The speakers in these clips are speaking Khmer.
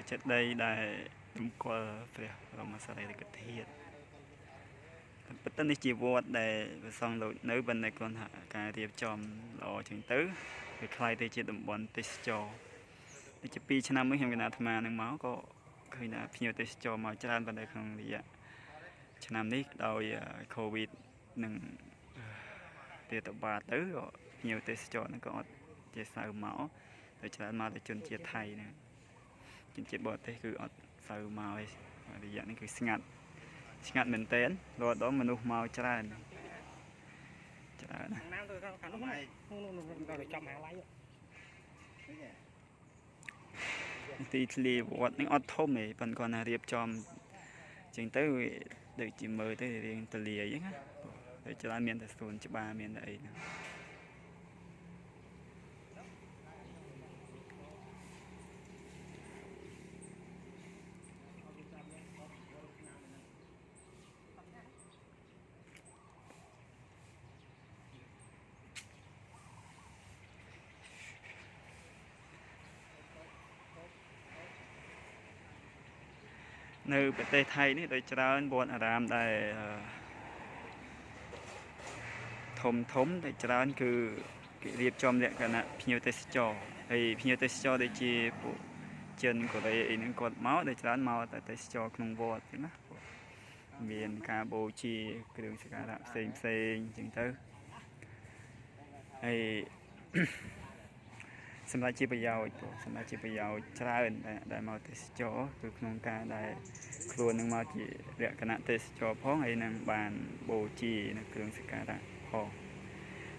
ទៅចិត្តដីដែលតម្កល់ព្រះបរមសារីរិកធាតុប៉ុន្តែនេះជាវត្តដែលព្រះសង្ឃលោកនៅប៉ុន្តែគាត់ថាការរៀបចំល្អជាងទៅវាคล้ายទៅជាតំបន់ទេសចរនេះជា2ឆ្នាំមុនខ្ញុំកណាអាត្មានឹងមកក៏ឃើញថាភ្ញៀវទេសចរមកច្រើនប៉ុន្តែក្នុងរយៈឆ្នាំនេះដោយកូវីដនឹងរាតត្បាតទៅក៏ភ្ញៀវទេសចរហ្នឹងក៏អត់ជាសៅមកទៅច្រើនមកតែជនជាតិថៃហ្នឹង ជនជាតិបរទេសគឺអត់សូវមកទេរយៈនេះគឺស្ងាត់ស្ងាត់មែនតើរត់ដល់មនុស្សមកច្រើនច្រើនណាស់ណាំទៅខាងនោះហ្នឹងនោះនោះទៅចំហាឡៃទីធ្លាវត្តនេះអត់ធំទេប៉ុន្តែគាត់ណារៀបចំអញ្ចឹងទៅវាដូចជាមើលទៅរៀងទលាយហ្នឹងណាតែច្រើនមានតែសួនច្បារមានតែអីហ្នឹង នៅប្រទេសថៃនេះដូចច្រើនវត្តអារាមដែលអឺធំធំតែច្រើនគឺគេរៀបចំលក្ខណៈភ្ញៀវទេសចរហើយភ្ញៀវទេសចរដូចជាពួកចិនកូរ៉េអីហ្នឹងគាត់មកដែលច្រើនមកតែទេសចរក្នុងវត្តហ្នឹងណាពួកមានការបូជាគ្រឿងសក្ការៈផ្សេងផ្សេងអញ្ចឹងទៅហើយ សម្រាប់ជាប្រយោជន៍ពួកសម្រាប់ជាប្រយោជន៍ច្រើនដែលដែលមកទេសចរគឺក្នុងការដែលខ្លួននឹងមកជាលក្ខណៈទេសចរផងហើយនឹងបានបូជានៅគ្រឿងសក្ការៈផង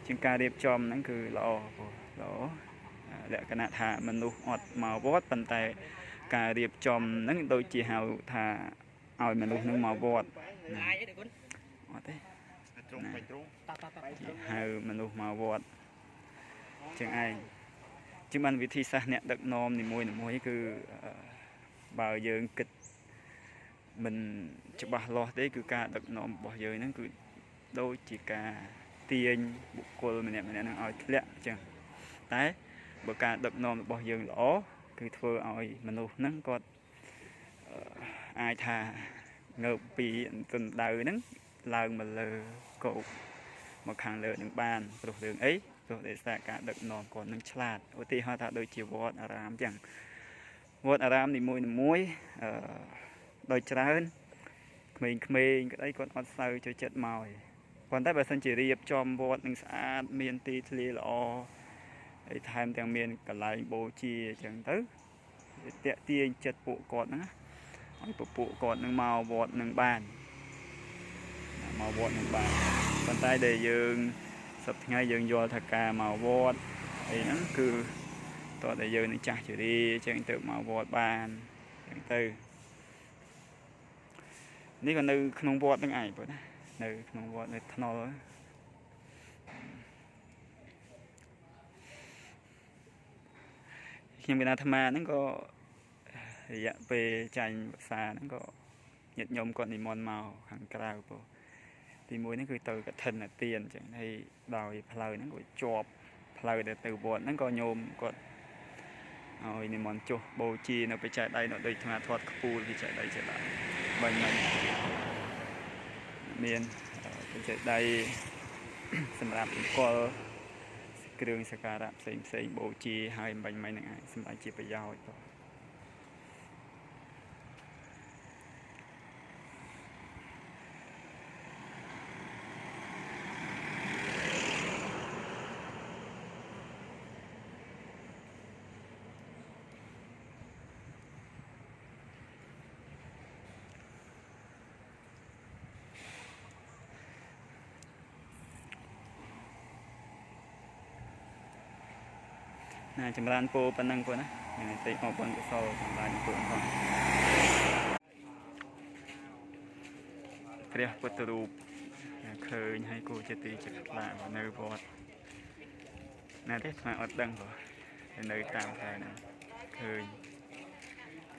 ជាងការរៀបចំហ្នឹងគឺល្អពួកល្អអាលក្ខណៈថាមនុស្សអត់មកវត្តប៉ុន្តែការរៀបចំហ្នឹងដូចជាហៅថាឲ្យមនុស្សហ្នឹងមកវត្តឡាយអីទេគុណអត់ទេត្រង់បាញ់ត្រង់តាតាតាជាហៅមនុស្សមកវត្តជាងឯង ជាងបានវិធីសាស្ត្រអ្នកដឹកនាំនីមួយៗគឺអឺបើយើងគិតមិនច្បាស់លាស់ទេគឺការដឹកនាំរបស់យើងហ្នឹងគឺដូចជាការទាញបុគ្គលម្នាក់ម្នាក់ហ្នឹងឲ្យធ្លាក់អញ្ចឹងតែបើការដឹកនាំរបស់យើងល្អគឺធ្វើឲ្យមនុស្សហ្នឹងគាត់អឺអាចថាងើបពីទន្ដៅហ្នឹងឡើងមកលើគោកមកខាងលើនឹងបានព្រោះរឿងអី ព្រោះដោយសារការដឹកនាំគាត់នឹងឆ្លាតឧទាហរណ៍ថាដូចជាវត្តអារាមចឹងវត្តអារាមនីមួយៗមួយអឺដោយច្រើនក្មេងៗក្តីគាត់អត់សូវចូលចិត្តមកទេប៉ុន្តែបើសិនជារៀបចំវត្តនឹងស្អាតមានទីធ្លាល្អហើយថែមទាំងមានកន្លែងបូជាចឹងទៅវាតាក់ទាញចិត្តពួកគាត់ហ្នឹងណាឲ្យពពួកគាត់នឹងមកវត្តនឹងបានមកវត្តនឹងបានប៉ុន្តែដែលយើង សប្តាហ៍ថ្ងៃយើងយល់ថាការមកវត្តអីហ្នឹងគឺតើតែយើងនឹងចាស់ជរាអញ្ចឹងទៅមកវត្តបានអញ្ចឹងទៅនេះក៏នៅក្នុងវត្តហ្នឹងឯងបងណានៅក្នុងវត្តនៅថ្នល់ខ្ញុំមានអាត្មាហ្នឹងក៏រយៈពេលចាញ់ភាសាហ្នឹងក៏ញាតិញោមគាត់និមន្តមកខាងក្រៅបង ទីមួយហ្នឹងគឺទៅកឋិនអាទានអញ្ចឹងហើយដោយផ្លូវហ្នឹងក៏ជាប់ផ្លូវទៅទៅវត្តហ្នឹងក៏ញោមគាត់ឲ្យនិមន្តចុះបូជានៅបច្ច័យដៃនៅដូចថ្មធាត់ខ្ពូលបច្ច័យដៃចេះដែរបាញ់មិញមានអឺបច្ច័យដៃសម្រាប់អង្គលគ្រឿងសក្ការៈផ្សេងផ្សេងបូជាហើយបាញ់មិញហ្នឹងឯងសម្រាប់ជាប្រយោជន៍បង ចម្រើនពោប៉ុណ្ណឹងប៉ុណ្ណាថ្ងៃតិចមកប៉ុនកសលចម្រើនពោផងព្រះពុទ្ធរូបណាឃើញហើយគូជាទីចិត្តខ្លានៅវត្តណាទេស្មាអត់ដឹងបងតែនៅតាមខែហ្នឹងឃើញ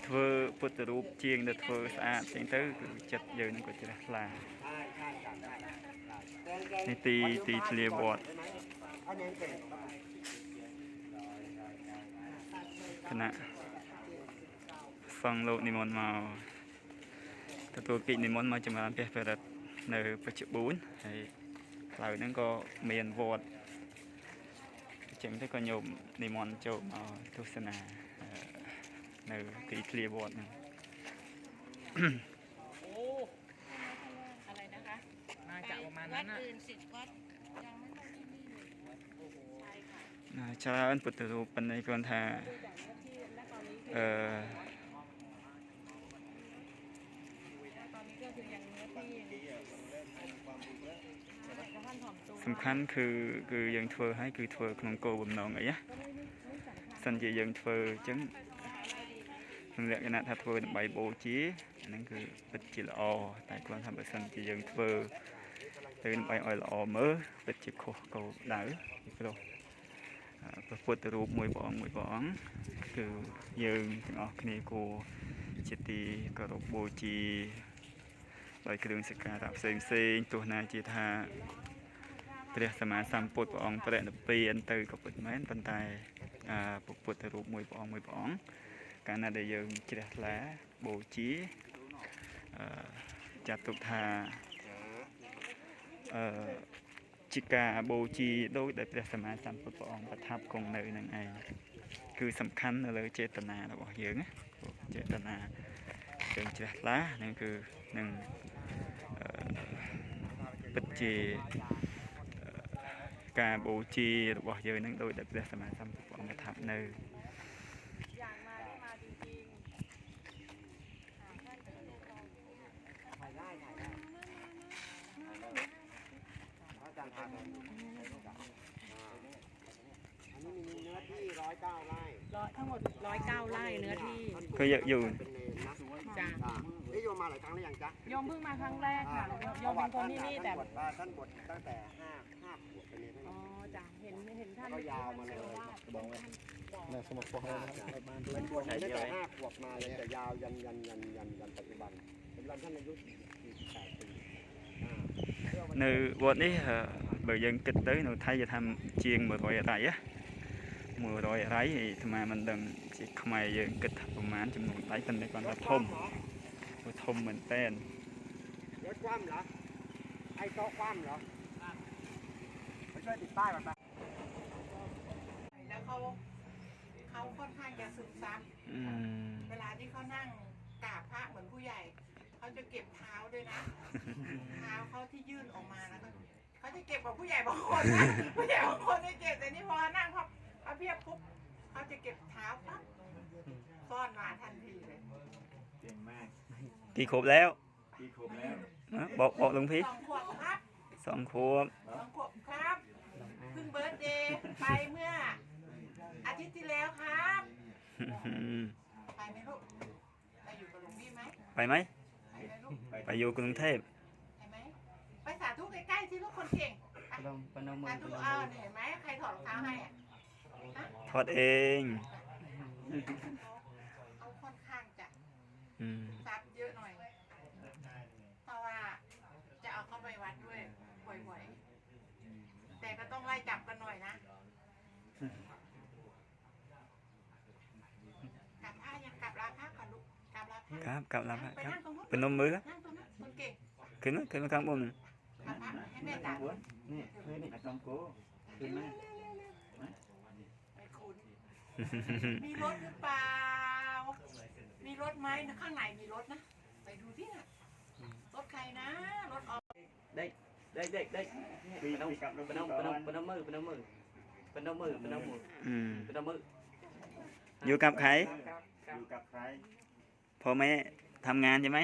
ធ្វើពុទ្ធរូបជាងទៅធ្វើស្អាតចឹងទៅគឺចិត្តយើងនឹងក៏ជ្រះថ្លានេះទីទីធ្លាវត្ត គណៈ សង្ឃលោកនិមន្តមកទទួលកិច្ចនិមន្តមកចម្រើនព្រះបរិត្តនៅបច្ចុប្បន្នហើយផ្លូវហ្នឹងក៏មានវត្តអញ្ចឹងទៅក៏ញោមនិមន្តចូលមកទស្សនាអឺនៅទីធ្លាវត្តហ្នឹង โอ้อะไรนะคะ น่าจะประมาณ วั นั้ ด นน่ะ อื่นสิบวัดยังไม่ค่อยที่นี่เลยใช่ค่ะ ណាច្រើនពុទ្ធរូបប៉ុន្តែគាត់ថាអឺ ต ออសំខាន់គឺគឺយើងធ្វើឲ្យគឺធ្វើក្នុងគោលបំណងអីណាសិនជាយើងធ្វើអញ្ចឹងក្នុងលក្ខណៈថាធ្វើដើម្បីបូជាអាហ្នឹងគឺពិតជាល្អតែគ្រាន់ថាបើសិនជាយើងធ្វើទៅដើម្បីឲ្យល្អមើលពិតជាខុសគោលដៅពីព្រោះព្រះពុទ្ធរូបមួយព្រះអង្គមួយព្រះអង្គ គឺយើងទាំងអស់គ្នាគួរជាទីគោរពបូជាដោយគ្រឿងសក្ការៈផ្សេងផ្សេងៗទោះណាជាថាព្រះសម្មាសម្ពុទ្ធព្រះអង្គប្រណិពានទៅក៏ពិតមែនប៉ុន្តែអាព្រះពុទ្ធរូបមួយព្រះអង្គមួយព្រះអង្គកាលណាដែលយើងជ្រះថ្លាបូជាអឺចាត់ទុកថាអឺជាការបូជាដោយដែលព្រះសម្មាសម្ពុទ្ធព្រះអង្គប្រថាប់គង់នៅនឹងឯង គឺសំខាន់នៅលើចេតនារបស់យើងណាព្រោះចេតនាយើងជ្រះថ្លាហ្នឹងគឺនឹងអឺពិតជា ការបូជារបស់យើងនឹងដោយតែព្រះសម្មាសម្ពុទ្ធព្រះអង្គថាប់នៅ อย่างมาได้มาจริง อันนี้มีเนื้อที่ร้อยเก้าไร่ ๆ ร้อยทั้งหมดร้อยเก้าไร่เนื้อที่ ก็เยอะอยู่ เป็นเนรนะ จ้ะ จ้ะนี่โยมมาหลายครั้งหรือยังจ๊ะ โยมเพิ่งมาครั้งแรกค่ะโยมเป็นคนที่นี่แต่ ท่านบวชมาท่านบวชตั้งแต่ห้าห้าขวบเป็นเนร อ๋อจ้ะเห็นเห็นท่าน ก็ยาวมาเลย ว่า บอกว่าเป็นบวชตั้งแต่ห้าขวบมาเลยแต่ยาวยันยันยันยันยันปัจจุบันปัจจุบันท่านอายุ48ปีอ่า នៅវត្តនេះអឺបើយើងគិតទៅនៅថៃគេថាជាង100អរៃណា มือรอยไรทำไมมันดังจีขมายเยอะกึดประมาณจำนวนไร้กันในกอามระทมระทมเหมือนเต้นรถคว่ำเหรอ ไอ้ต๊อคว่ำเหรอไปช่วยติดป้ายก่อนไปแล้วเขาเขาค่อนข้างจะซึมซับเวลาที่เขานั่งกราบพระเหมือนผู้ใหญ่ เขาจะเก็บเท้าด้วยนะ เท้าเขาที่ยื่นออกมานะเขาจะเก็บกับผู้ใหญ่บางคนนะผู้ใหญ่บางคนจะเก็บแต่นี่พอนะ เก็บเท้าปั๊บซ่อนมาทันทีเลยเก่งมากกี่ขวบแล้วตีคมแล้วบอกบอกหลวงพี่สองขวบครับสองขวบสองขวบครับเพิ่งเบิร์ตเดย์ไปเมื่อ อาทิตย์ที่แล้วครับไปไหมลูกไปอยู่กับหลวงพี่ไหมไปไหมไปอยู่กรุงเทพไปไหมไปสาธุใกล้ๆที่ลูกคนเก่งสาธุอเอาเห็นไหมใครถอดรองเท้าให้ ทอดเองเอาค่อนข้างจะอืซับเยอะหน่อย เพราะว่าจะเอาเข้าไปวัดด้วยบ่อยๆ แต่ก็ต้องไล่จับกันหน่อยนะกลับผ้ายังกลับลาผ้าก่อนลูกกลับลาผ้าครับกลับลาผ้าครับเป็นนมมือครับนั่นเก่งขึ้นนะขึ้นมาข้างบนนี่จับนี่คือนี่อัดโก้ขึ้นมา มีรถหรือเปล่า มีรถไหมข้างในมีรถนะ ไปดูที่น่ะ รถใครนะ รถออก đây đây đây đây bên ông bên ông bên ông bên ông mơ bên ông mơ bên ông mơ bên ông mơ อืม bên ông mơ อยู่กับใครอยู่กับใครพ่อแม่ทำงานใช่ไหม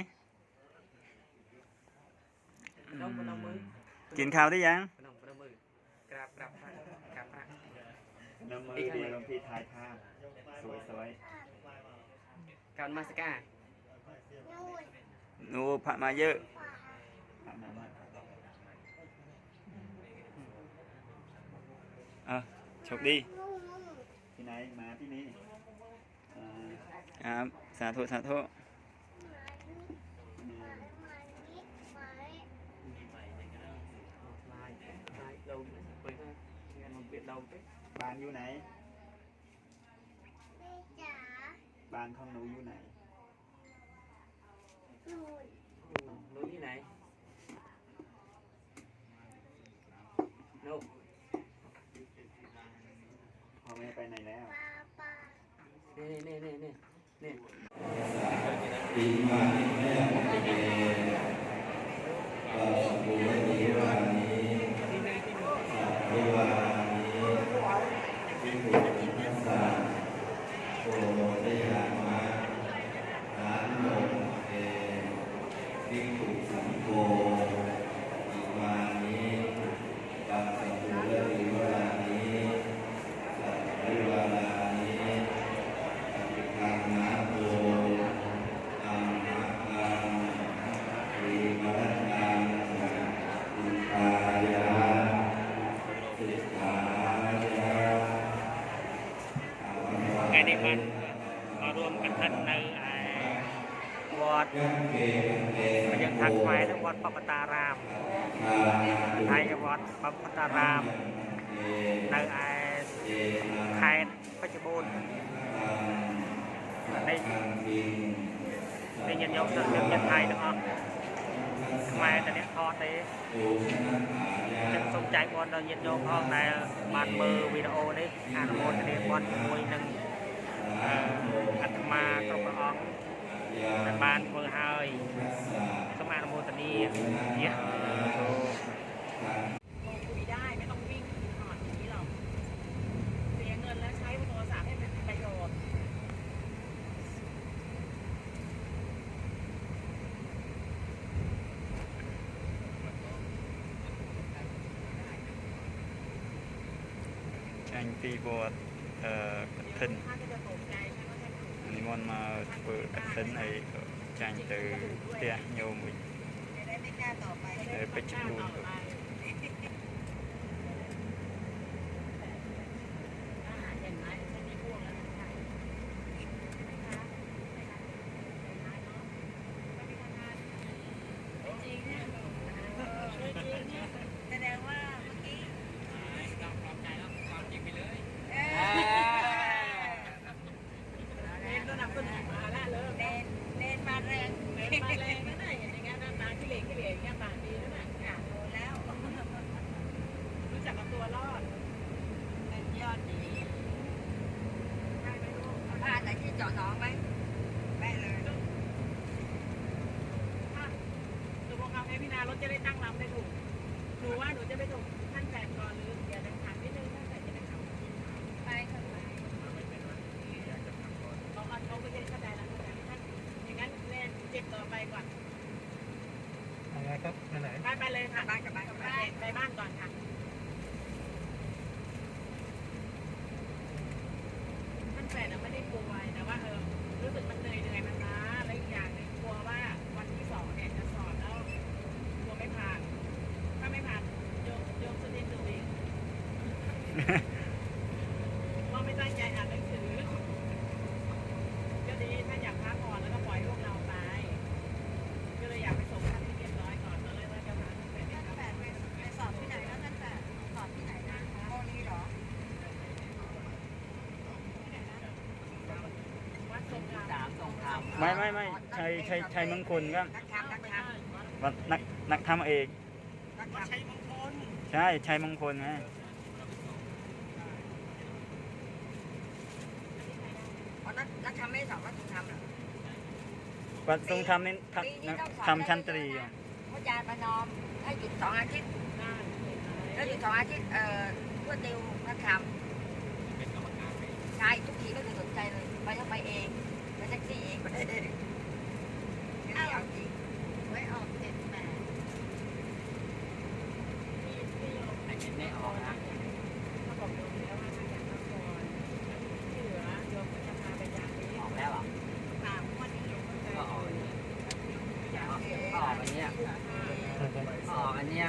bên ông bên ông mơ กินข้าวได้ยัง น้ำมือดีลงพี่ถ่ายภาพสวยสวย การมาสกา ๆหนูผักมาเยอะเออโชคดี ที่ไหนมาที่นี่อ่า ครับสาธุสาธุ lại lại đâu với nghe một việc đâu chứ บ้านอยู่ไหนบ้านของหนูอยู่ไหนรู้ที่ไหนนุกพ่อแม่ไปไหนแล้วนี่นี่นี่นี่นี่อิมานิแม่เตปะสมุทนิวา วิบูลนิพพานโอโมทยาថ្ងៃនេះបានមករួមកឋិននៅឯវត្ត ยังเกเก យើងថាខ្មែរទៅវត្តបពតារាម ทานาตุ ហើយវត្តបពតារាម เอ នៅឯ เอนา ខេត្តបច្ចុប្បន្ន ตังสัพพังคิง នេះញាតិញោមសិស្សយើងចិត្តថៃទាំងអស់ខ្មែរតែអ្នកថតទេ ปูชนะอายะ ខ្ញុំសូមចែកបនដល់ញាតិញោមផងដែលបានមើលវីដេអូនេះអនុមោទនាបនជាមួយនឹងអឺអាត្ មាគ្រប់ព្រះអង្គដែលបានធ្វើហើយសូមអនុមោទនាយេចាញ់ពីវត្តអឺកឋិន កាត់សិនហើយចាញ់ទៅផ្ទះញោមវិញតែពេជ្រខ្លួនទៅ ก่อนอะไรครับไปไหนไปไปเลยค่ะบ้านกับบ้านกับบ้านไปบ้านก่อนค่ะท่านแฟนน่ะไม่ได้ป่วยแต่ว่าเออรู้สึกมันเหนื่อยเหนื่อยมันล้าและอีกอย่างหนึงกลัวว่าวันที่สองเนี่ยจะสอบแล้วกลัวไม่ผ่าน ถ้าไม่ผ่านโยมโยมสนิทตัวเองว่าไม่ตั้งใจอ่านหนังสือ ก็ดีถ้าอยากพักผ่อนแล้วก็ปล่อยพวกเราไป ก็เลยอยากไปส่งท่านให้เรียบร้อยก่อนก็เลยว่าจะมาไปไม่ทัน ไปสอบที่ไหนแล้วท่านแต่สอบที่ไหนนะโมลีเหรอ วัดทรงธรรม สามสงคราม ไม่ไม่ไม่ชัยชัยชัยมงคลก็นักทำนักทวัดนักนักทำเอกำนักทำชัยมงคลใช่ชัยมงคลไงอ๋อนักนักทำไม่ได้สอบวัดทรงธรรมเหรอวัดทรงธรรมนี่ทำทำชั้นตรีอยู่พระอาจารย์ประนอมให้หยุดสองอาทิตย์น่าแล้วหยุดสองอาทิตย์เอ่อเพื่อติวนักธรรมใช่ทุกทีไม่เคยสนใจเลยไปต้องไปเอง ไปแท็กซี่เองไปเองไม่ได้เอาจริงไว้ออกเจ็ดแปดอันนี้ไม่ออกนะเขาบอกโยมแล้วว่าถ้าอยากพักอนที่เหลือโยมก็จะพาไปยางนี้ออกแล้วเหรอถามวันนี้โยมเข้าใจก็ออกอยากออออกอันเนี้ยออกอันเนี้ย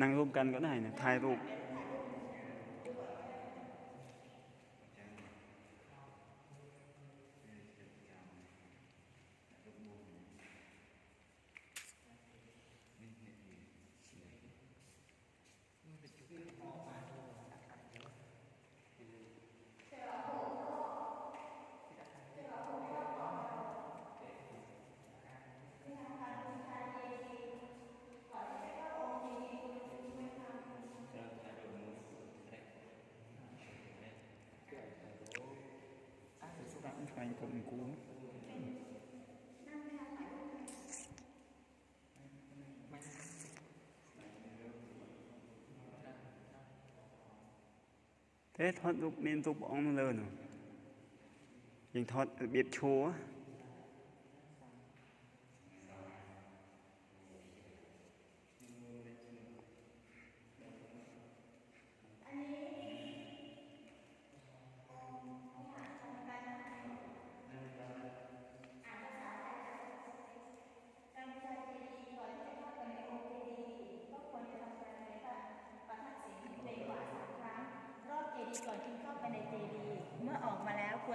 นั่งรวมกันก็ได้นะถ่ายรูป anh cầm cuốn. Thế thoát lúc nên tục ông lên rồi nhưng thoát biết chúa.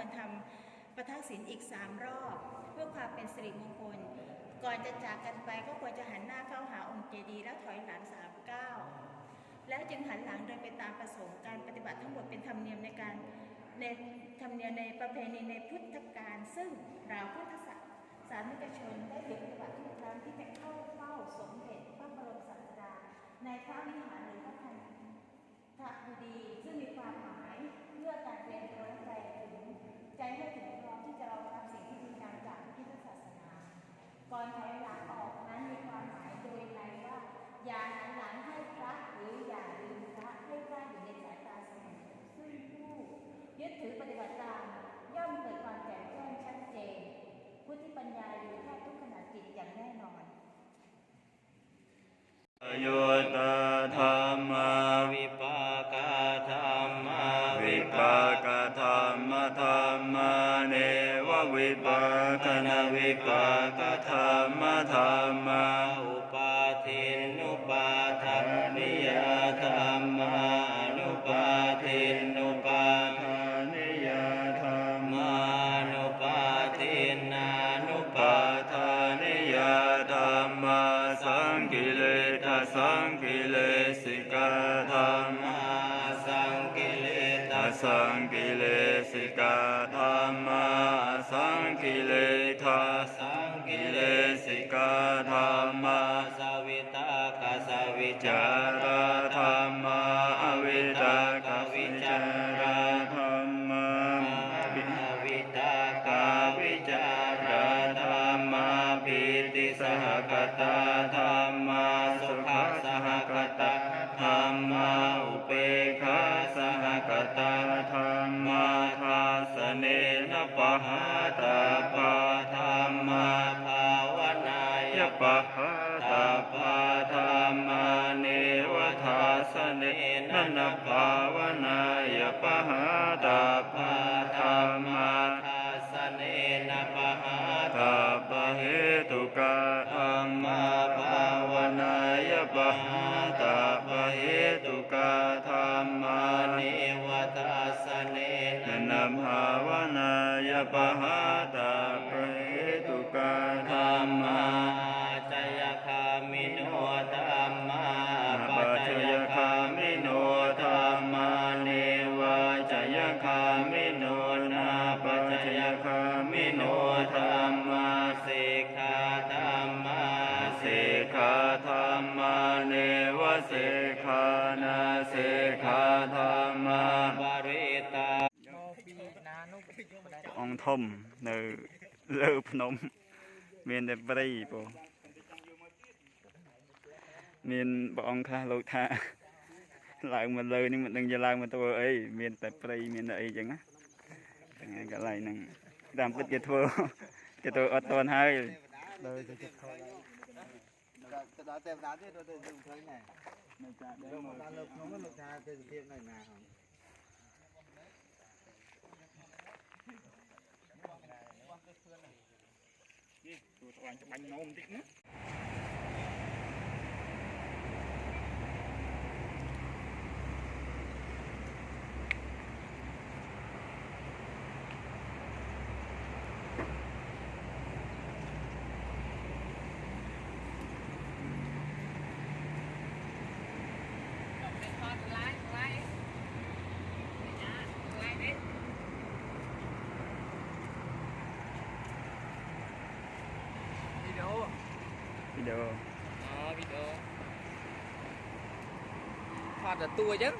ควรทำประทักษิณอีกสามรอบ เพื่อความเป็นสิริมงคล ก่อนจะจากกันไปก็ควรจะหันหน้าเข้าหาองค์เจดีย์แล้วถอยหลังสามก้าวแล้วจึงหันหลังเดินไปตามประสงค์การปฏิบัติทั้งหมดเป็นธรรมเนียมในการในธรรมเนียมในประเพณีในพุทธกาลซึ่งเราพุทธศาสนิกชนได้ถือปฏิบัติทุกครั้งที่ไปเข้าเฝ้าสมเด็จพระบรมศาสดาในพระวิหารหรือพระทันพระบุดีซึ่งมีความหมายเพื่อการเรียนรู้ใจ ใจให้ถึงพร้อมที่จะรองรับสิ่งที่ดีงามจากพุทธศาสนา ก่อนถอยหลังออกนั้นมีความหมายโดยในว่า อย่าหันหลังให้พระหรืออย่าลืมพระให้พระอยู่ในสายตาเสมอซึ่งผู้ยึดถือปฏิบัติตามย่อมเกิดความแจ่มแจ้งชัดเจนผู้ที่ปัญญาอยู่แทบทุกขณะจิตอย่างแน่นอนโธรรมส ยปหาตา คามิโนธรรมาสิกขาธรรมาสิกขาธรรมาเนวสิกขานาสิกขาธรรมาบริตา មកពីណានោះ អង្គធំនៅ លើភ្នំ មានតែព្រៃបងមានបងអង្គខ្លះលោកថា ឡើងមកលើនេះមិនដឹងจะឡើងមកធ្វើអីមានតែព្រៃមានតែអីចឹងណាថ្ងៃកន្លែងហ្នឹង តាមពិតគេធ្វើគេធ្វើអត់តន់ហើយ đời thì chụp thôi đó đó tem đá thế đó tôi dùng thấy này này cha đây mà ta lục nó lục cha cái tiệm này nào không ទូស្វាញ់ច្បាញ់នោមតិចណា វីដេអូអូវីដេអូថតតែតួអញ្ចឹង